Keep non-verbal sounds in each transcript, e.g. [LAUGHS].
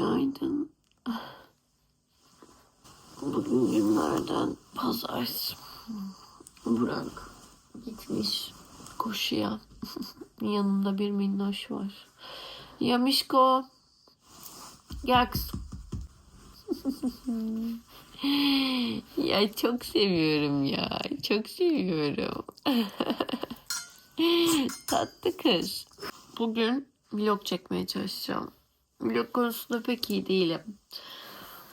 Günaydın. Bugün günlerden pazar. Burak gitmiş koşuya. [LAUGHS] Yanında bir minnoş var. Yamişko. Gel kızım. [LAUGHS] ya çok seviyorum ya. Çok seviyorum. [LAUGHS] Tatlı kız. Bugün vlog çekmeye çalışacağım. Vlog konusunda pek iyi değilim.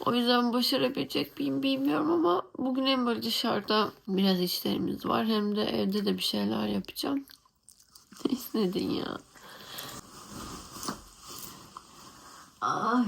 O yüzden başarabilecek miyim bilmiyorum ama bugün hem böyle dışarıda biraz işlerimiz var hem de evde de bir şeyler yapacağım. [LAUGHS] Ne istedin ya? Ay.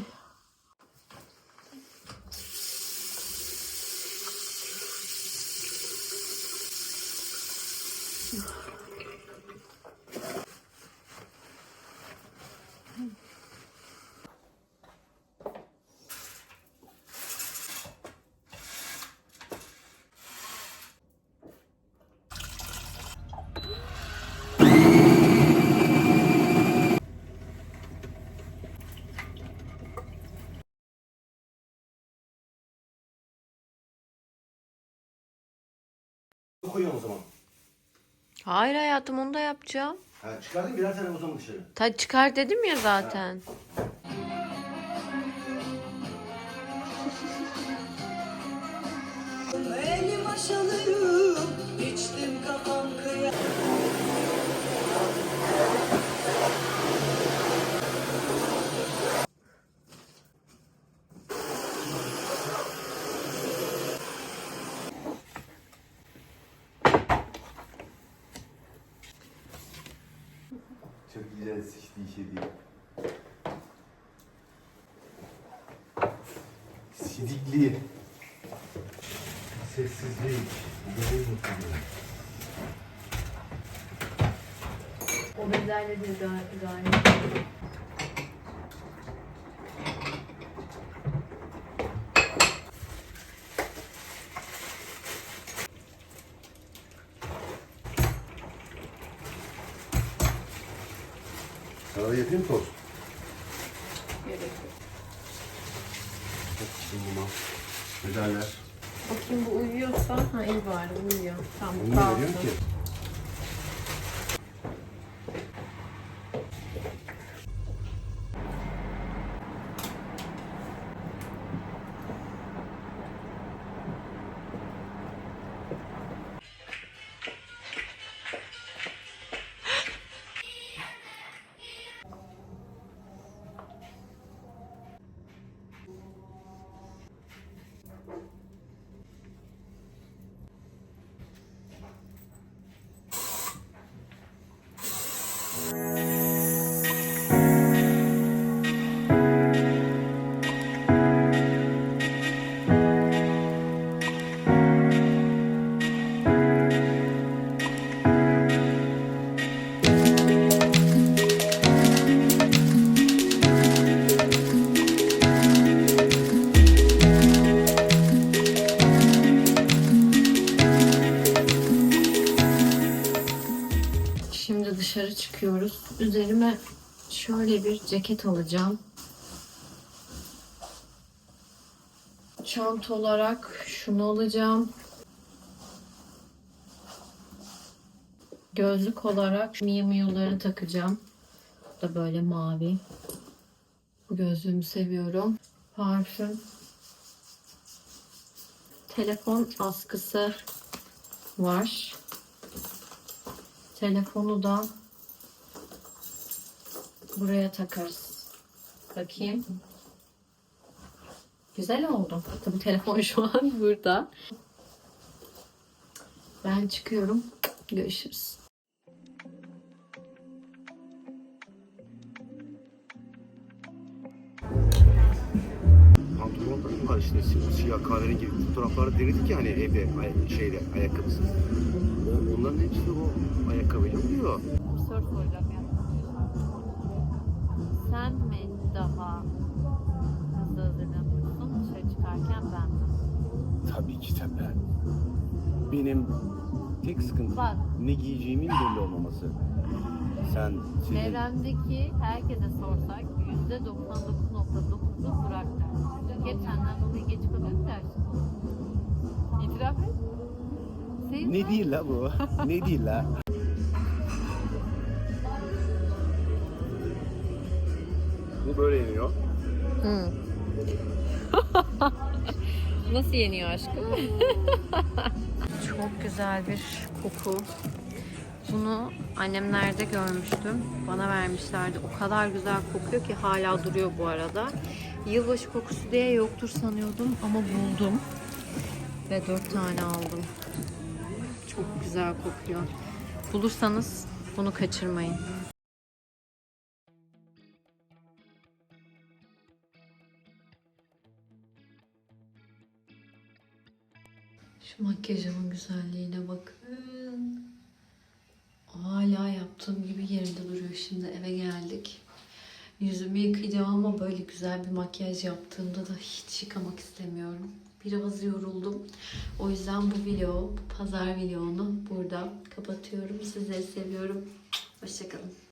Koyuyorum o zaman. Hayır hayatım onu da yapacağım. Ha, çıkardın birer tane o zaman dışarı. Ta çıkar dedim ya zaten. Elim aşalıyım, içtim kafam kıya. Çok güzel sıçtı işe değil. Sidikli. Sessizlik. Gönül mutluluğu. O bezlerle de gayet. Sana da yapayım tost. Gerek yok. Sunuma. Medaller. Bakayım bu uyuyorsa. Ha iyi bari uyuyor. Tamam ne veriyorum ki? Çıkıyoruz. Üzerime şöyle bir ceket alacağım. Çanta olarak şunu alacağım. Gözlük olarak Miu Miu'ları takacağım. Bu da böyle mavi. Bu gözlüğümü seviyorum. Parfüm. Telefon askısı var. Telefonu da buraya takarız. Bakayım. Güzel oldu. Tabii telefon şu an [LAUGHS] burada. Ben çıkıyorum. Görüşürüz. Pantolonlarım var işte si- siyah kahverengi fotoğraflarda denedik ya hani evde ay- şeyde ayakkabısız. O, onların hepsi o ayakkabıyla oluyor. Bir soru soracağım ya. Sen mi daha hızlı hazırlanıyorsun dışarı çıkarken ben mi? Tabii ki de ben. Benim tek sıkıntım Bak. ne giyeceğimin belli olmaması. Sen, senin... Çevremdeki herkese sorsak yüzde 99.9'u Burak der. Geçenden dolayı geç kalıyorum dersin. İtiraf et. Ne değil la bu? ne değil la? Bu böyle yeniyor. [LAUGHS] Nasıl yeniyor aşkım? [LAUGHS] Çok güzel bir koku. Bunu annemlerde görmüştüm. Bana vermişlerdi. O kadar güzel kokuyor ki hala duruyor bu arada. Yılbaşı kokusu diye yoktur sanıyordum ama buldum. Ve dört tane aldım. Çok güzel kokuyor. Bulursanız bunu kaçırmayın. Şu makyajımın güzelliğine bakın. Hala yaptığım gibi yerinde duruyor. Şimdi eve geldik. Yüzümü yıkayacağım ama böyle güzel bir makyaj yaptığımda da hiç yıkamak istemiyorum. Biraz yoruldum. O yüzden bu video, bu pazar videonu burada kapatıyorum. Sizleri seviyorum. Hoşçakalın.